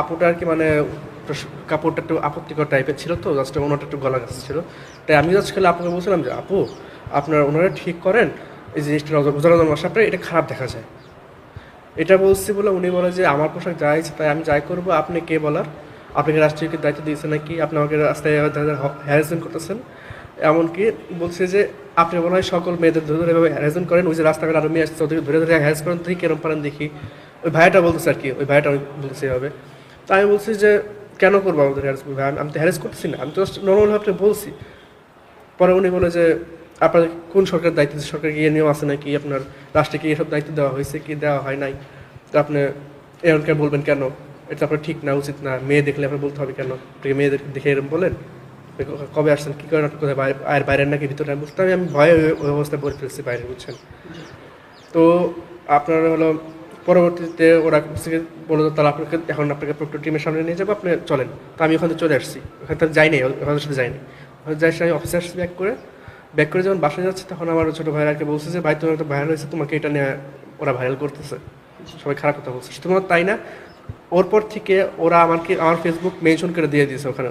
আপুটা আর কি মানে কাপড়টা একটু আপত্তিকর টাইপের ছিল তো জাস্ট ওনারটা একটু গলা গাছ ছিল। তাই আমি জাস্ট খেলে আপুকে বলছিলাম যে, আপু, আপনার ওনারা ঠিক করেন, এই জিনিসটা রোজা আপনার এটা খারাপ দেখা যায়। এটা বলছি বলে উনি বলে যে, আমার পোশাক যা ইচ্ছে তাই আমি যাই করব, আপনি কে বলার? আপনাকে রাষ্ট্রীয় দায়িত্ব দিয়েছে নাকি? আপনি আমাকে রাস্তায় হ্যারাসমেন্ট করতেছেন? এমনকি বলছে যে, আপনি মনে হয় সকল মেয়েদের ধরে ধরে এভাবে হ্যারাসমেন্ট করেন, ওই যে রাস্তাঘাট আরও মেয়ে আসছে, ওদেরকে ধরে ধরে হ্যারাস করেন তুই কেরম পারেন দেখি? ওই ভাইটা বলতেছে আর কি, ওই ভাইটা বলতেছে এভাবে। তাই আমি বলছি যে, কেন করব আমাদের হ্যারাস ভাই, আমি- তো হ্যারাস করতেছি না। আমি তো নর্মাল ভাবে বলছি। পরে উনি বলে যে আপনার কোন সরকার দায়িত্ব? সরকার এ নিয়ম আছে নাকি? আপনার রাষ্ট্রে কি এসব দায়িত্ব দেওয়া হয়েছে, কি দেওয়া হয় নাই? তো আপনি এরকম বলবেন কেন? এটা আপনার ঠিক না, উচিত না। মেয়ে দেখলে আপনার বলতে হবে কেন? মেয়েদের দেখে এরকম বলেন? কবে আসছেন? কী করেন? কোথায় আর বাইরের নাকি ভিতরে? বুঝতে আমি ভয়ে ওই অবস্থায় বলে ফেলছি বাইরে, বুঝছেন? তো আপনারা হলো পরবর্তীতে ওরা যে তাহলে আপনাকে, এখন আপনাকে প্রক্টর টিমের সামনে নিয়ে যাব, আপনি চলেন। তো আমি ওখান থেকে চলে আসছি। ওখান থেকে যাইনি ওখানের সাথে যাইনি ওখানে যাই আমি অফিসে আসছি ব্যাক করে। ব্যাক করে যখন বাসায় যাচ্ছি, তখন আমার ছোটো ভাইরাকে বলছে যে, ভাই, তোমার একটা ভাইরাল হয়েছে, তোমাকে এটা নিয়ে ওরা ভাইরাল করতেছে। সবাই খারাপ কথা বলছে। শুধুমাত্র তাই না, ওর পর থেকে ওরা আমাকে, আমার ফেসবুক মেনশন করে দিয়ে দিয়েছে ওখানে।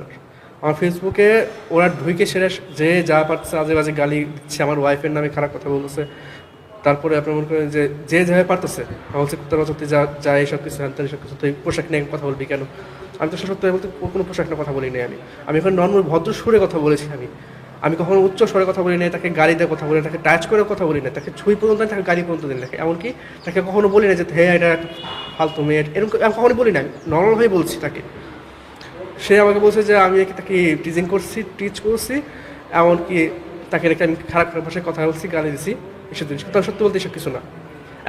আমার ফেসবুকে ওরা ঢুকে সেরে যে যা পারছে আজে বাজে গালি দিচ্ছে। আমার ওয়াইফের নামে খারাপ কথা বলতেছে। তারপরে আপনি মনে করেন যে যে যেভাবে পারতেছে বাচ্চা যা যা এইসব কিছু, হ্যান সব কিছু পোশাক নিয়ে কথা বলবি কেন? আমি তো সত্য বলতে কোনো পোশাক নিয়ে কথা বলি নাই আমি। আমি এখন নর্মাল ভদ্র সুরে কথা বলেছি আমি। আমি কখনো উচ্চ স্বরে কথা বলি নাই, তাকে গাড়ি দিয়ে কথা বলি না তাকে টাচ করে কথা বলি না তাকে ছুঁই পর্যন্ত তাকে গাড়ি পর্যন্ত দিন না এমনকি তাকে কখনো বলি না যে, হে, এটা ফালতু মেয়ে। এরকম আমি কখনো বলি না আমি নর্মালভাবে বলছি তাকে। সে আমাকে বলছে যে, আমি তাকে টিচিং করছি টিচ করছি, এমনকি তাকে রেখে আমি খারাপ খারাপ ভাষায় কথা বলছি, গালি দিছি। এসব জিনিস। কিন্তু সত্যি বলতে এসব কিছু না।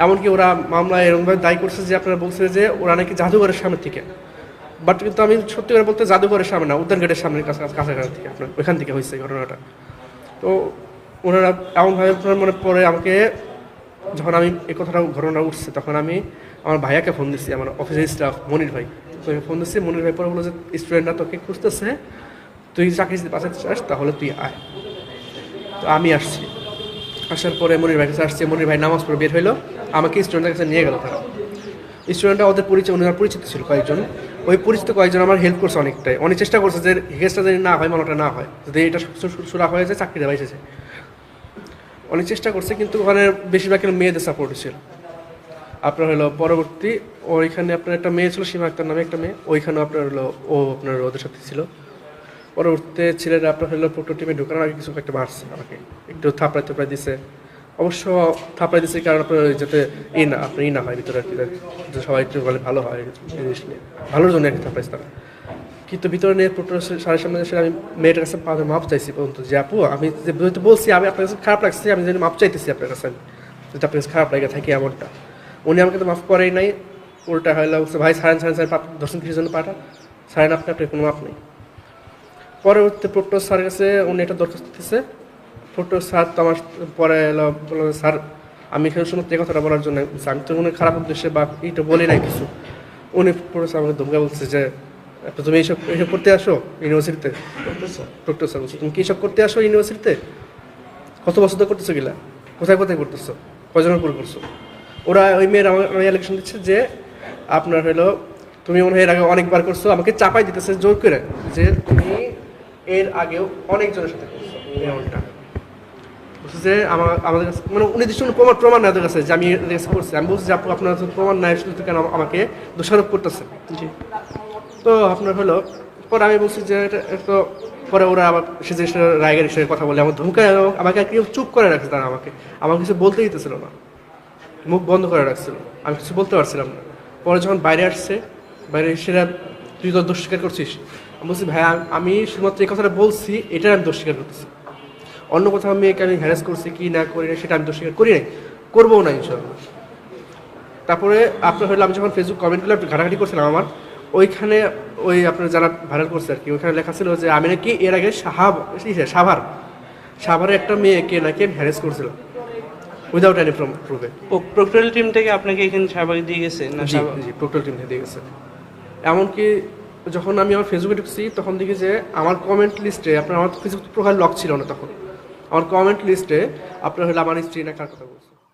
এমনকি ওরা মামলায় এরকমভাবে দায়ী করছে যে আপনারা বলছে যে ওরা নাকি জাদুঘরের সামনে থেকে বাট কিন্তু আমি সত্যি করে বলতে জাদুঘরের সামনে না উদ্যান গেটের সামনে কাছে কাছাকাছি থেকে আপনার ওইখান থেকে হয়েছে ঘটনাটা। তো ওনারা এমনভাবে মনে পড়ে আমাকে, যখন আমি এই কথাটা ঘটনা উঠছে, তখন আমি আমার ভাইয়াকে ফোন দিচ্ছি আমার অফিসের স্টাফ মনির ভাই। তোকে ফোন দিচ্ছি মনির ভাই পরে বলল যে স্টুডেন্টরা তোকে খুঁজতেছে, তুই চাকরি যদি বাঁচাতে চাস, তাহলে তুই আয়। তো আমি আসছি। আসার পরে মনির ভাই কাছে আসছে, মনির ভাই নামাজ পড়ে বের হইল। আমাকে স্টুডেন্টের কাছে নিয়ে গেল তারা। স্টুডেন্টরা ওদের পরিচয়, ওনারা পরিচিত ছিল কয়েকজন। ওই পরিচিত কয়েকজন আমার হেল্প করছে অনেকটাই। অনেক চেষ্টা করছে যে হিগেসটা যদি না হয়, মানটা না হয়। যদি এটা সুরা হয়ে যায়, চাকরিটা বাইসে যায়। অনেক চেষ্টা করছে, কিন্তু ওখানে বেশিরভাগ মেয়েদের সাপোর্ট ছিল। আপনার হলো পরবর্তী, ওইখানে আপনার একটা মেয়ে ছিল, সীমা আক্তার নামে একটা মেয়ে। ওইখানে আপনার হলো ও আপনার ওদের সাথে ছিল। পরবর্তীতে ছেলেরা আপনার হলো প্রোটো টিমে ঢোকানোর আগে কিছু একটা মারছে আমাকে। একটু থাপড়াই থাপড়াই দিছে। অবশ্য থাপড়াই দিছে কারণ আপনার যাতে ই না, আপনার ই না হয় ভিতরে সবাই একটু বলে ভালো হয় জিনিস নিয়ে। ভালোর জন্য একটা থাপড়াইছে তারা কিন্তু ভিতরে নিয়ে প্রোটো সাড়ে সামনে এসে আমি মেয়েটার কাছে পা ধরে মাপ চাইছি পর্যন্ত যে, আপু, আমি যে যেহেতু বলছি, আমি আপনার কাছে খারাপ লাগছে, আমি যেন মাপ চাইতেছি আপনার কাছে। আমি যদি আপনার কাছে খারাপ লাগে, থাকে এমনটা। উনি আমাকে তো মাফ করেই নাই। উল্টা হয়ে বলছে, ভাই, সারেন সারেন সারেন দর্শন কিছুর জন্য পাঠা? সারেন আপনি আপনার কোনো মাপ নেই। পরবর্তীতে প্রোক্টর স্যারের কাছে উনি এটা দরখাস্ত দিচ্ছে প্রোক্টর স্যার তো আমার পরে এলো, বলল, স্যার, আমি এখানে এই কথাটা বলার জন্য। আমি তো কোনো খারাপ উদ্দেশ্যে বা এইটা বলি নাই কিছু। উনি প্রফেসর আমাকে ধমকা বলছে যে "আপনি তুমি এইসব এইসব করতে আসো ইউনিভার্সিটিতে। প্রক্টর স্যার বলছে, তুমি কি এইসব করতে আসো ইউনিভার্সিটিতে? কত বছর ধরে করতেছো গিলা কোথায় কোথায় করতেছো? কজনের উপর করছ? ওরা ওই মেয়ের আমার ইলেকশন দিচ্ছে যে, আপনার হলো, তুমি মনে হয় এর আগে অনেকবার করছ। আমাকে চাপাই দিতেছে জোর করে যে এর আগেও অনেকজনের সাথে করছ এমনটা বলছে যে আমার আমাদের কাছে মানে উনি দৃষ্টি প্রমাণ প্রমাণ নাই ওদের কাছে যে আমি কাছে করছি। আমি বলছি যে আপু আপনার প্রমাণ নাই শুধু কেন আমাকে দোষারোপ করতেছে। তো আপনার হলো পরে আমি বলছি যে এটা তো পরে ওরা আবার সে জিনিসটা রায়গের হিসেবে কথা বলে আমার ধমকায় আমাকে আর কি চুপ করে রাখছে তারা আমাকে। আমার কিছু বলতে দিতেছিল না। মুখ বন্ধ করে রাখছিল। আমি কিছু বলতে পারছিলাম না। পরে যখন বাইরে আসছে বাইরে সেটা তুই তো দোষ স্বীকার করছিস? বলছি ভাই আমি শুধুমাত্র এই কথাটা বলছি এটার আমি দোষ স্বীকার করতেছি। অন্য কোথাও মেয়েকে আমি হ্যারাস করছি কি না করি না সেটা আমি দোষ স্বীকার করি নাই। করব না ইনশাল্লাহ তারপরে আপনার হলো আমি যখন ফেসবুক কমেন্টগুলো ঘাটাঘাটি করছিলাম আমার ওইখানে ওই আপনার যারা ভাইরাল করছে আর কি ওইখানে লেখা ছিল যে আমি নাকি এর আগে সাহাব সাভার। সাভারে একটা মেয়েকে নাকি আমি হ্যারেস করছিলাম উইদাউট এনি প্রুফে প্রক্টোরিয়াল টিম থেকে আপনাকে এখানে শাহবাগ দিয়ে গেছে না জি টোটাল টিম দিয়ে গেছে। এমনকি যখন আমি আমার ফেসবুকে ঢুকছি, তখন দেখি যে আমার কমেন্ট লিস্টে আপনার আমার ফেসবুক প্রোফাইল লক ছিল না তখন। আমার কমেন্ট লিস্টে আপনার হলো আমার স্ত্রী না কথা